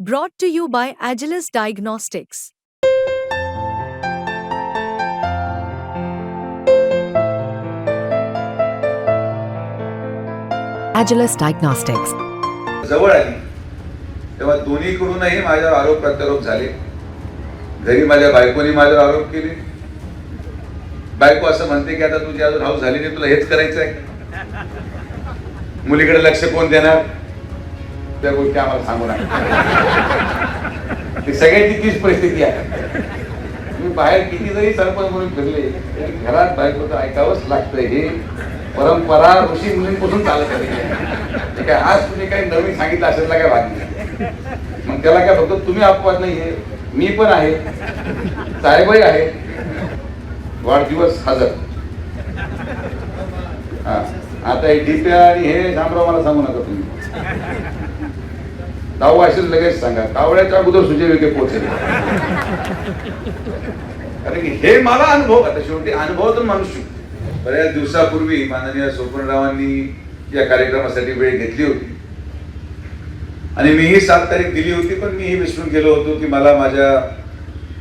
Brought to you by Agilis Diagnostics. Agilis Diagnostics. जवळ आली. तेव्हा दोन्हीकडूनही माझ्यावर आरोप प्रत्यारोप झाले. घरी माझ्या बायकोने माझ्यावर आरोप केले. बायको असं म्हणते की आता तुझी अजून हाऊस झाली नाही तुला हेच करायचं आहे मुलीकडे लक्ष कोण देणार? त्या गोष्टी आम्हाला सांगू नका. ती सगळ्यांची तीच परिस्थिती आहे. तुम्ही बाहेर किती जरी सरपंच म्हणून फिरले घरात बायकोचं ऐकावंच लागतं हे परंपरा ऋषी मुलींपासून चालत आलेली आहे. ठीक आहे आज तुम्ही काही नवीन सांगितलं असेल ना काय बाकी? मग त्याला काय फक्त तुम्ही अपवाद नाहीये मी पण आहे साहेबही आहे वाढदिवस हजर हा. आता हे डीप्या आणि हे शामराव मला सांगू नका तुम्ही. दाऊ असेल लगेच सांगा. कावळ्याच्या अगोदर सुजय विखे पोहोचले. कारण की हे मला अनुभव आता शेवटी अनुभवातून माणूस शिकतो. बऱ्याच दिवसापूर्वी माननीय सोपनरावांनी या कार्यक्रमासाठी वेळ घेतली होती. आणि मी ही सात तारीख दिली होती पण मी ही विसरून गेलो होतो की मला माझ्या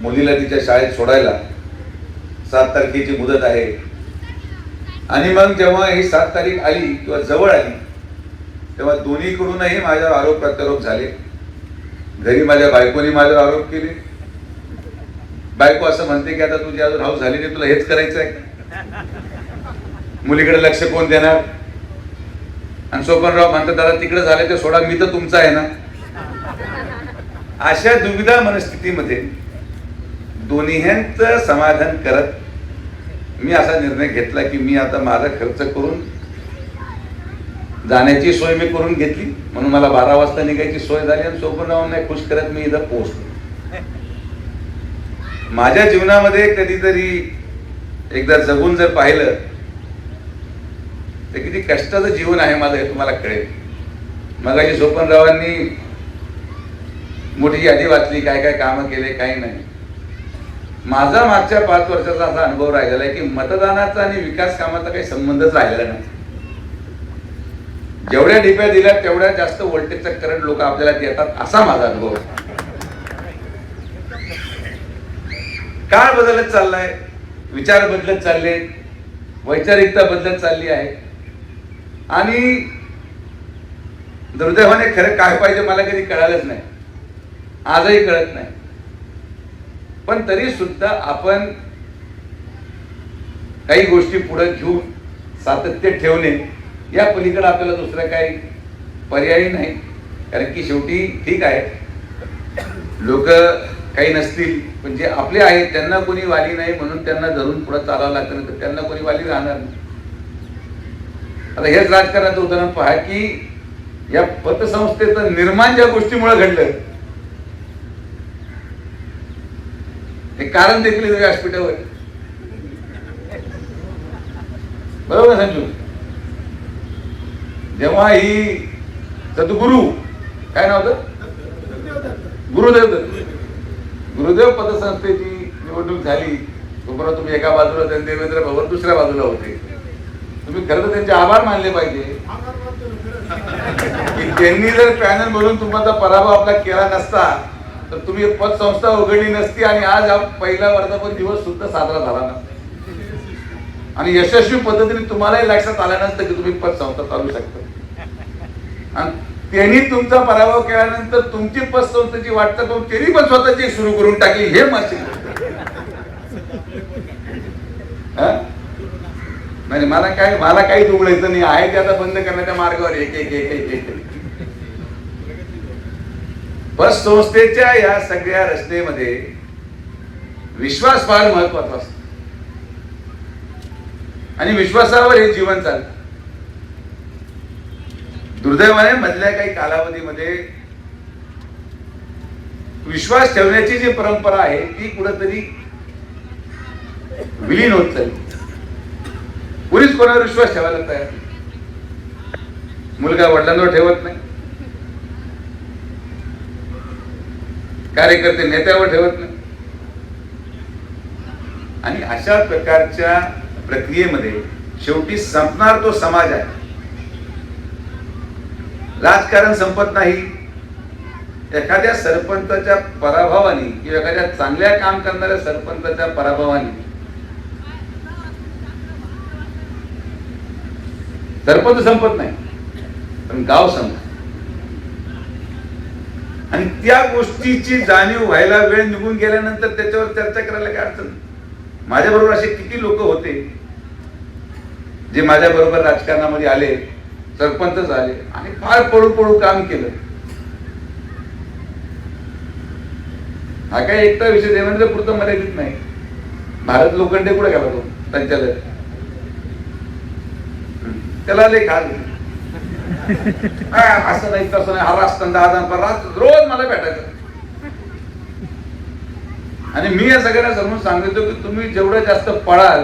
मुलीला तिच्या शाळेत सोडायला सात तारखेची मुदत आहे. आणि मग जेव्हा ही सात तारीख आली किंवा जवळ आली तेव्हा दोन्हीकडूनही माझ्यावर आरोप प्रत्यारोप झाले. घरी माझ्या बायकोने माझ्यावर आरोप केले. बायको असं म्हणते की आता तुझी अजून हाऊस झाली नाही तुला हेच करायचं आहे मुलीकडे लक्ष कोण देणार? आणि सोपनराव म्हणतात दादा तिकडे झाले ते सोडा मी तर तुमचा आहे ना. अशा दुविधा मनस्थितीमध्ये दोन्हीचं समाधान करत मी असा निर्णय घेतला की मी आता माझा खर्च करून जाण्याची सोय मी करून घेतली. म्हणून मला बारा वाजता निघायची सोय झाली आणि सोपनरावांना खुश करत मी इथं पोहोचलो. माझ्या जीवनामध्ये कधीतरी एकदा जगून जर पाहिलं तर किती कष्टाचं जीवन आहे माझं हे तुम्हाला कळेल. मगाशी सोपनरावांनी मोठी यादी वाचली काय काय कामं केले काही नाही. माझा मागच्या पाच वर्षाचा असा अनुभव राहिलेला आहे की मतदानाचा आणि विकास कामाचा काही संबंधच राहिलेला नाही. जेवढ्या डिप्या दिल्या तेवढ्या जास्त व्होल्टेजचा करंट लोक आपल्याला देतात असा माझा अनुभव. काळ बदलत चाललाय विचार बदलत चालले वैचारिकता बदलत चालली आहे. आणि दुर्दैवाने खरं काय पाहिजे मला कधी कळालंच नाही. आजही कळत नाही. पण तरी सुद्धा आपण काही गोष्टी पुढे घेऊन सातत्य ठेवणे या पलीकडे आपल्याला दुसरा काही पर्यायी नाही. कारण की शेवटी ठीक आहे. लोक काही नसतील पण जे आपले आहेत त्यांना कोणी वाली नाही म्हणून त्यांना धरून पुढे चालावं लागतं तर त्यांना कोणी वाली राहणार नाही. आता हेच राजकारणाचं उदाहरण पहा की या पतसंस्थेचं निर्माण ज्या गोष्टीमुळे घडलं हे कारण देखील व्यासपीठावर बरोबर समजू जेव्हा ही सद्गुरु काय नाव होतं? गुरुदेव गुरुदेव पदसंस्थेची निवडणूक झाली तोपर्यंत तुम्ही एका बाजूला त्यांनी देवेंद्र भवन दुसऱ्या बाजूला होते. तुम्ही खरं तर त्यांचे आभार मानले पाहिजे. की त्यांनी जर पॅनल म्हणून तुमचा पराभव आपला केला नसता तर तुम्ही पतसंस्था उघडली नसती आणि आज पहिला वर्धापन दिवस सुद्धा साजरा झाला नसता. आणि यशस्वी पद्धतीने तुम्हालाही लक्षात आलं नसतं की तुम्ही पतसंस्था चालू शकता. आणि त्यांनी तुमचा पराभव केल्यानंतर तुमची पतसंस्थेची वाटतं करून त्यांनी पण स्वतःची सुरू करून टाकली हे मस्त म्हणजे नाही मला काय मला काही दुबळायचं नाही. आहे ते आता बंद करण्याच्या मार्गावर एक एक एक एक एक. बस संस्थेच्या या सगळ्या रचनेमध्ये विश्वास फार महत्त्वाचा असतो. आणि विश्वासावर हे जीवन चालतं. दुर्दैवाने मधल्या काही कालावधीमध्ये विश्वास ठेवण्याची जी परंपरा आहे ती कुठंतरी विलीन होत चालली. कुणीच कोणावर विश्वास ठेवायला तयार नाही. मुलगा वडिलांवर ठेवत नाही. कार्यकर्ते नेत्यावर ठेवत नाही. आणि अशा प्रकारच्या प्रक्रियेमध्ये शेवटी संपणार तो समाज आहे. राजकारण संपत नाही. एखाद्या सरपंचाच्या पराभवाने किंवा एखाद्या चांगल्या काम करणाऱ्या सरपंचाच्या पराभवाने सरपंच संपत नाही पण गाव संपत. आणि त्या गोष्टीची जाणीव व्हायला वेळ निघून गेल्यानंतर त्याच्यावर चर्चा करायला काय अडचण? माझ्या बरोबर असे किती लोक होते जे माझ्या बरोबर राजकारणामध्ये आले? सरपंच झाले आणि फार पळू पळू काम केलं. हा काय एकटा विषय देवेंद्र पुरतं मर्यादित नाही. भारत लोखंडे कुठे गेला तो? संचालक. हम्म. त्याला लय खाल असं नाही तसं नाही. हा रास्ता दहा रात रोज मला भेटायचं. आणि मी या सगळ्यांना समजून सांगितलं की तुम्ही जेवढं जास्त पळाल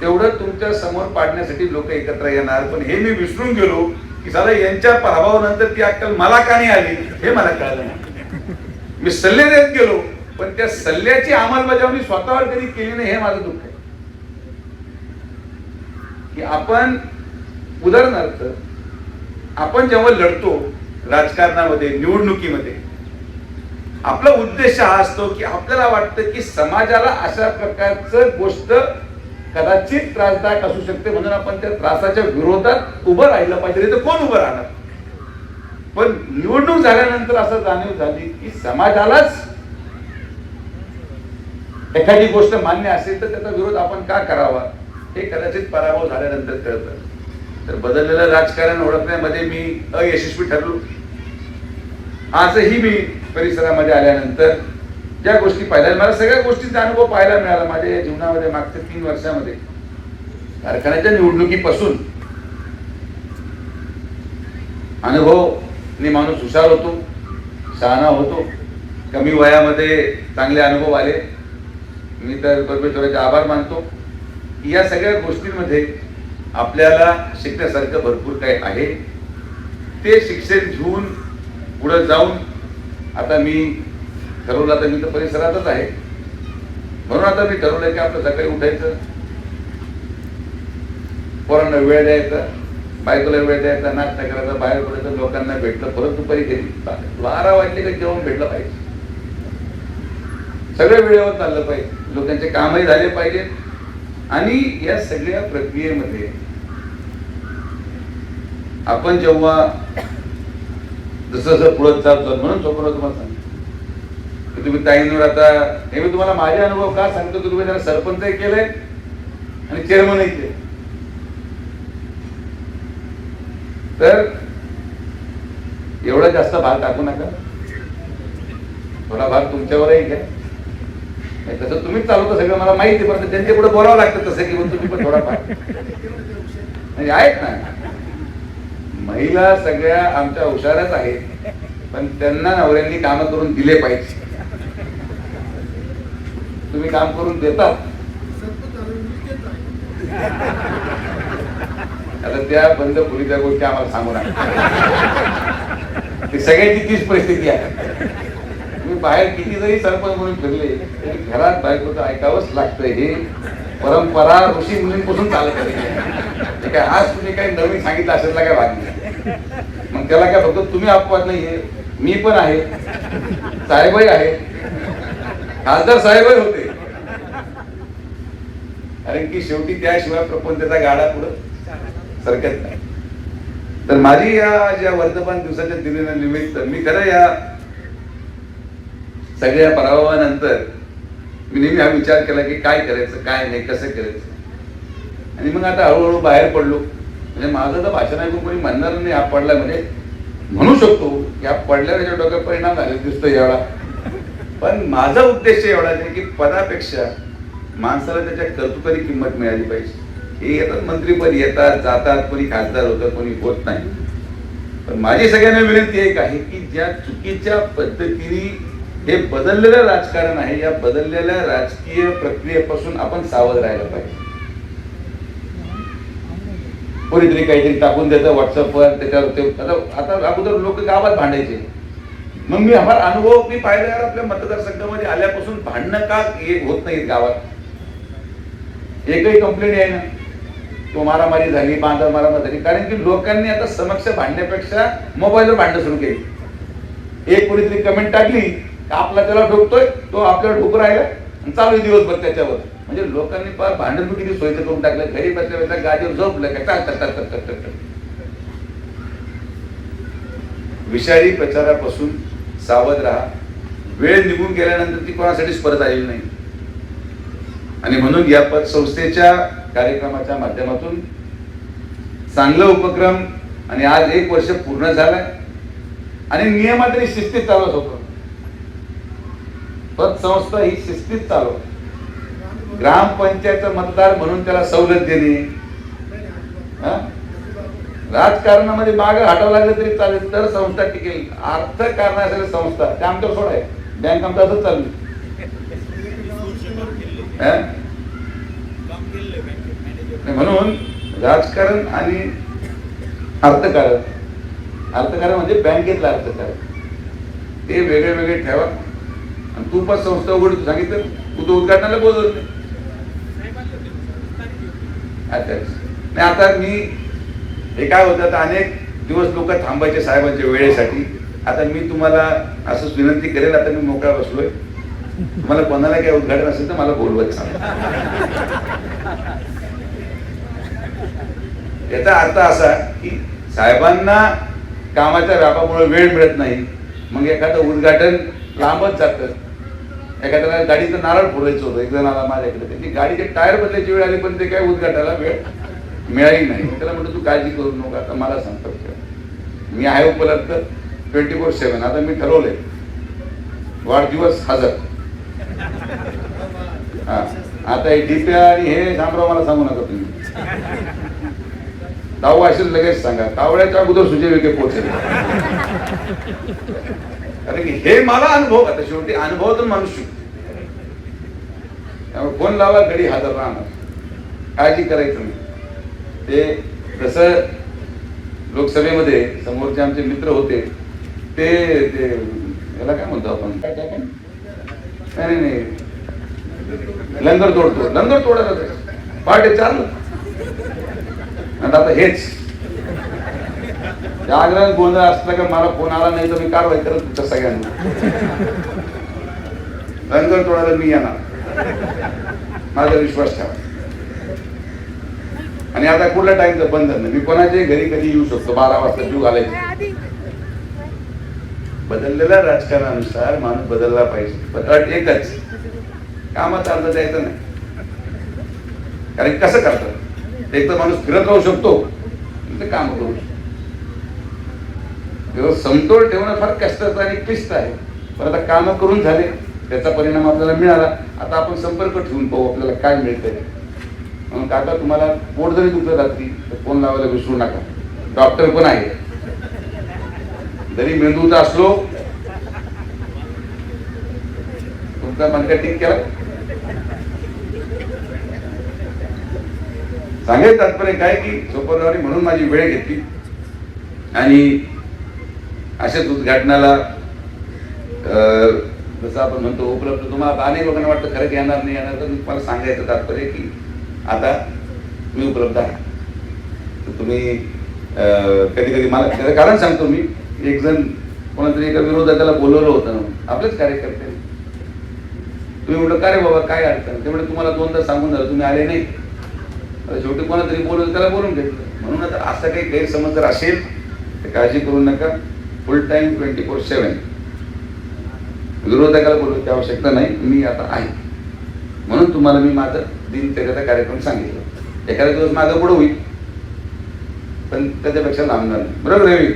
तेवढं तुमच्यासमोर पाडण्यासाठी लोक एकत्र येणार. पण हे मी विसरून गेलो की साला यांच्या प्रभावानंतर ती अक्कल मला का नाही आली? हे मला कळलं नाही. मी सल्ले देत गेलो पण त्या सल्ल्याची अंमलबजावणी स्वतःवर कधी केली नाही हे माझं दुःख आहे. की आपण उदाहरणार्थ आपण जेव्हा लढतो राजकारणामध्ये निवडणुकीमध्ये आपला उद्देश हा असतो की आपल्याला वाटतं की समाजाला अशा प्रकारचं गोष्ट कदाचित त्रासदायक असू शकते म्हणून आपण त्या त्रासाच्या विरोधात उभं राहिलं पाहिजे तर कोण उभं राहणार? पण निवडणूक झाल्यानंतर असं जाणीव झाली की समाजालाच एखादी गोष्ट मान्य असेल तर त्याचा विरोध आपण का करावा? हे कदाचित पराभव झाल्यानंतर कळतं. तर बदललेलं राजकारण ओळखण्यामध्ये मी अयशस्वी ठरलो. आजही मी परिसरामध्ये आल्यानंतर ज्या गोष्टी पाहिल्या मला सगळ्या गोष्टींचा अनुभव पाहायला मिळाला माझ्या या जीवनामध्ये मागच्या तीन वर्षामध्ये. कारखान्याच्या निवडणुकीपासून अनुभव माणूस हुशार होतो शहाणा होतो कमी वयामध्ये चांगले अनुभव आले. मी तर परमेश्वराचे आभार मानतो. की या सगळ्या गोष्टींमध्ये आपल्याला शिकण्यासारखं भरपूर काही आहे. ते शिक्षण घेऊन पुढं जाऊन आता मी ठरवलं आता मी तर परिसरातच आहे. म्हणून आता मी ठरवलंय की आपलं सकाळी उठायचं. पोरांना वेळ द्यायचा बायकोला वेळ द्यायचा नाश्ता करायचा बाहेर पडायचं लोकांना भेटलं परत दुपारी घरी. बारा वाजले का जेवण भेटलं पाहिजे? सगळं वेळेवर चाललं पाहिजे. लोकांचे कामही झाले पाहिजेत आणि या सगळ्या प्रक्रियेमध्ये आपण जेव्हा जसं जसं पुढे चालतो म्हणून स्वप्न तुम्हाला सांगतो तुम्ही ताईंवर आता हे मी तुम्हाला माझे अनुभव का सांगतो की तुम्ही त्याला सरपंचही केलंय आणि चेअरमनही केले तर एवढा जास्त भाग टाकू नका. थोडा भाग तुमच्यावरही घ्या. नाही तसं तुम्हीच चालवता सगळं मला माहिती आहे पण त्यांच्या पुढे बोलावं लागतं तसं की तुम्ही पण थोडा भाग म्हणजे आहेत ना महिला सगळ्या आमच्या हुशारच आहेत. पण त्यांना नवऱ्यांनी काम करून दिले पाहिजे. तुम्ही काम करून देतात. आता त्या बंद खोलीच्या गोष्टी आम्हाला सांगू नका. ती सगळ्यांची तीच परिस्थिती आहे. तुम्ही बाहेर किती जरी सरपंच म्हणून फिरले तरी घरात बायकोचं ऐकावंच लागतंय हे. परंपरा ऋषी मुलींपासून चालत आली ते आज तुम्ही काही नवीन सांगितलं असेल काय वाटलं मग त्याला काय फक्त तुम्ही अपवाद नाहीये. मी पण आहे. साहेबही आहे. खासदार साहेबही होते. कारण की शेवटी त्याशिवाय प्रपंचा गाडा पुढं सरकत नाही. तर माझी या ज्या वर्तमान दिवसाच्या दिलेल्या निमित्त मी खरं या सगळ्या पराभवानंतर मी नेहमी हा विचार केला की काय करायचं काय नाही कसं करायचं. आणि मग आता हळूहळू बाहेर पडलो. म्हणजे माझं तर भाषण ऐकून कोणी म्हणणार नाही हा पडला म्हणजे म्हणू शकतो की पडल्याच्या पडल्यावर डोक्यात परिणाम झाले दिसतो एवढा. पण माझा उद्देश एवढा आहे की पदापेक्षा माणसाला त्याच्या कर्तृत्वाची किंमत मिळाली पाहिजे. हे येतात मंत्रीपद येतात जातात कोणी खासदार होतं कोणी होत नाही. पण माझी सगळ्यांना विनंती एक आहे की ज्या चुकीच्या पद्धतीने हे बदललेलं राजकारण आहे या बदललेल्या राजकीय प्रक्रियेपासून आपण सावध राहायला पाहिजे. कोणीतरी काहीतरी टाकून देतं व्हॉट्सअपवर त्याच्यावर ते आता आता अगोदर लोक गावात भांडायचे. मग मी हा अनुभव मी पाहिला यार आपल्या मतदारसंघामध्ये आल्यापासून भांडणं का होत नाहीत गावात? एकही कंप्लेंट आहे ना तो मारामारी झाली बांधा मारामारी झाली. कारण की लोकांनी आता समक्ष भांडण्यापेक्षा मोबाईलवर भांडणं सुरू केली. एक कोणीतरी कमेंट टाकली आपला त्याला ठोकतोय तो आपल्याला ठोकू राहिला. चालू आहे दिवसभर त्याच्यावर. म्हणजे लोकांनी फार भांडण किती सोयीचं करून टाकलं. घरी बसल्या बसल्या गाडीवर झोपलं का टाक टाक टाक टाक टाक विषारी प्रचारापासून सावध राहा. वेळ निघून गेल्यानंतर ती कोणासाठीच परत आलेली नाही. आणि म्हणून या पतसंस्थेच्या कार्यक्रमाच्या माध्यमातून चांगला उपक्रम आणि आज एक वर्ष पूर्ण झालंय. आणि नियमात आणि शिस्तीत चालत होतो पतसंस्था ही शिस्तीत चालव ग्रामपंचायत मतदार म्हणून त्याला सवलत देणे राजकारणामध्ये मागे हटावं लागलं तरी चालेल तर संस्था टिकेल. अर्थ कारणासाठी संस्था ते आमच्यावर आहे बँक आमचं असंच चालू. म्हणून राजकारण आणि अर्थकारण. अर्थकारण म्हणजे बँकेतलं अर्थकारण. ते वेगळे वेगळे ठेवा. आणि तू पण संस्था उघड सांगितलं. तू तो उद्घाटनाला बोलवलं नाही अच्छा नाही आता मी हे काय होतं आता अनेक दिवस लोक थांबायचे साहेबांच्या वेळेसाठी. आता मी तुम्हाला असंच विनंती करेल आता मी मोकळा बसलोय. तुम्हाला कोणाला काही उद्घाटन असेल तर मला बोलवत सांग याचा अर्थ असा की साहेबांना कामाच्या व्यापामुळे वेळ मिळत नाही. मग एखादं उद्घाटन लांबच जातं. एखाद्याला गाडीचं नारळ फोडायचं होतं. एक जण आला माझ्याकडे. त्याची गाडीचे टायर बदलायची वेळ आली पण ते काय उद्घाटाला वेळ मिळाली नाही. त्याला म्हटलं तू काळजी करू नको आता मला संपर्क कर. मी आहे उपलब्ध ट्वेंटी फोर सेवन. आता मी ठरवलंय. वाढदिवस हजर हा. आता हे डीपी आणि हे शामराव मला सांगू नका तुम्ही. दाऊ असेल लगेच सांगा. कावळ्याच्या अगोदर सुजय विखे पोहोचले. कारण की हे मला अनुभव आता शेवटी अनुभवातून माणूस शिकतो त्यामुळे फोन लावा घडी हजर राहणार काळजी करायचं नाही. ते कसं लोकसभेमध्ये समोरचे आमचे मित्र होते ते ते याला काय म्हणतो आपण? काय? नाही नाही लंगर तोडतो. लंगर तोडायला. पहाटे चालू आणि आता हेच. जागरण गोंधळ असला का मला फोन आला नाही तर मी कारवाई करत तुमच्या सगळ्यांना. रंगण तोडायला मी येणार. माझा विश्वास ठेवा. आणि आता कुठल्या टाइमचं बंधन नाही? मी कोणाच्याही घरी कधी येऊ शकतो? बारा वाजता जीव आलाय बदललेल्या राजकारणानुसार माणूस बदलला पाहिजे. अट एकच कामाचा अर्ज द्यायचा नाही. कारण कसं करतात? एक तर माणूस फिरत राहू शकतो काम करू शकतो. तेव्हा समतोल ठेवणं फार कष्टाचं आणि क्लिष्ट आहे. पण आता कामं करून झाले त्याचा परिणाम आपल्याला मिळाला. आता आपण संपर्क ठेवून पाहू आपल्याला काय मिळतंय. म्हणून काका तुम्हाला पोट जरी दुखलं रात्री तर फोन लावायला विसरू नका. डॉक्टर पण आहे. जरी मेंदूचा असलो तुमचा मनका ठीक केला? सांगेल तात्पर्य काय की सोपरवारी म्हणून माझी वेळ घेतली. आणि अशाच उद्घाटनाला जसं आपण म्हणतो उपलब्ध तुम्हाला अनेक लोकांना वाटतं खरं येणार नाही येणार तर मी तुम्हाला सांगायचं तात्पर्य की आता मी उपलब्ध आहे. तर तुम्ही कधी कधी मला त्याचं कारण सांगतो मी. एक जण कोणातरी एका विरोधकाला बोलवलं होतं. ना आपलेच कार्यकर्ते. तुम्ही म्हटलं का रे बाबा काय अडचण? ते म्हणजे तुम्हाला दोनदा सांगून झालं तुम्ही आले नाही. आता शेवटी कोणातरी बोलवलं त्याला बोलून घेतलं. म्हणून आता असं काही गैरसमज जर असेल तर काळजी करू नका. Full time twenty four seven विरोधकाला बोलवण्याची आवश्यकता नाही मी आता आहे. म्हणून तुम्हाला मी माझं दिनचर्याचा कार्यक्रम सांगितलं. एखादा दिवस माझं पुढं होईल. पण त्याच्यापेक्षा लांबणार नाही बरोबर आहे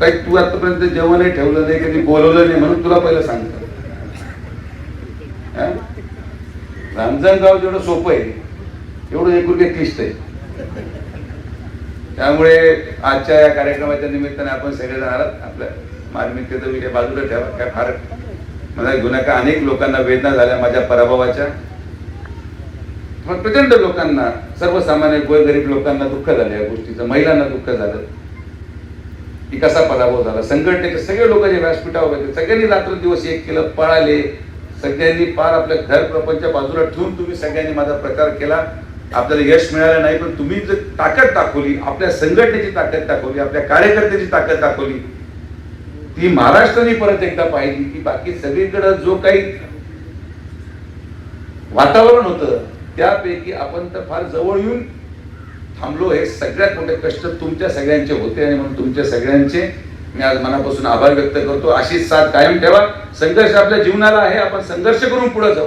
काही तू आतापर्यंत जेवणही ठेवलं नाही कधी बोलवलं नाही म्हणून तुला पहिलं सांगतो. हा? जेवढं सोपं आहे एवढं एकूण एक क्लिष्ट आहे. त्यामुळे आजच्या या कार्यक्रमाच्या निमित्ताने आपण सगळेजण आलात. आपल्या मार्मिकतेचं विषय बाजूला ठेवा. काय फार मला घेऊ नका. अनेक लोकांना वेदना झाल्या माझ्या पराभवाच्या. पण प्रचंड लोकांना सर्वसामान्य गोरगरीब लोकांना दुःख झालं या गोष्टीचं. महिलांना दुःख झालं. की कसा पराभव झाला? संघटनेचे सगळे लोक जे व्यासपीठावर होते सगळ्यांनी रात्रंदिवस एक केलं पळाले. सगळ्यांनी पार आपल्या घर प्रपंच बाजूला ठेवून तुम्ही सगळ्यांनी माझा प्रचार केला. आपल्याला यश मिळालं नाही पण तुम्ही जर ताकद दाखवली आपल्या संघटनेची ताकद दाखवली आपल्या कार्यकर्त्याची ताकद दाखवली ती महाराष्ट्राने परत एकदा पाहिली की बाकी सगळीकडं जो काही वातावरण होतं त्यापैकी आपण तर फार जवळ येऊन थांबलो. हे सगळ्यात मोठे कष्ट तुमच्या सगळ्यांचे होते आणि म्हणून तुमच्या सगळ्यांचे मी आज मनापासून आभार व्यक्त करतो. अशीच साथ कायम ठेवा. संघर्ष आपल्या जीवनाला आहे आपण संघर्ष करून पुढे जाऊ.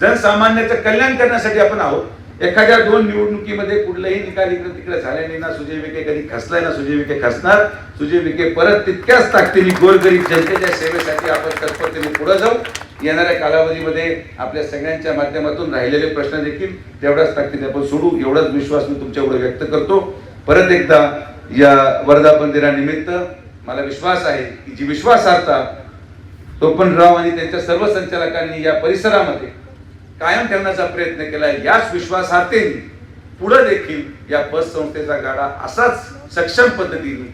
जनसामान्याचं कल्याण करण्यासाठी आपण आहोत. एखाद्या दोन निवडणुकीमध्ये कुठलंही निकाल इकडे तिकडे झाल्याने ना सुजय विखे कधी खसलाय ना सुजय विखे खसणार. सुजय विखे परत तितक्याच ताकदीने गोरगरीब जनतेच्या सेवेसाठी आपण तत्परतेने पुढे जाऊ. येणाऱ्या कालावधीमध्ये आपल्या सगळ्यांच्या माध्यमातून राहिलेले प्रश्न देखील तेवढ्याच ताकदीने आपण सोडू. एवढाच विश्वास मी तुमच्याकडे व्यक्त करतो. परत एकदा या वर्धापन दिनानिमित्त मला विश्वास आहे की जी विश्वासार्हता टोपणराव आणि त्यांच्या सर्व संचालकांनी या परिसरामध्ये कायम ठेवण्याचा प्रयत्न केला याच विश्वासार्थेने पुढे देखील या बस संस्थेचा गाडा असाच सक्षम पद्धतीने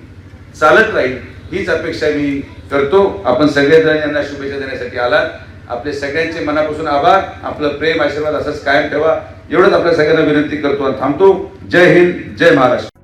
चालत राहील हीच अपेक्षा मी करतो. आपण सगळेजण यांना शुभेच्छा देण्यासाठी आलात. आपले सगळ्यांचे मनापासून आभार. आपलं प्रेम आशीर्वाद असंच कायम ठेवा. एवढंच आपल्या सगळ्यांना विनंती करतो आणि थांबतो. जय हिंद जय महाराष्ट्र.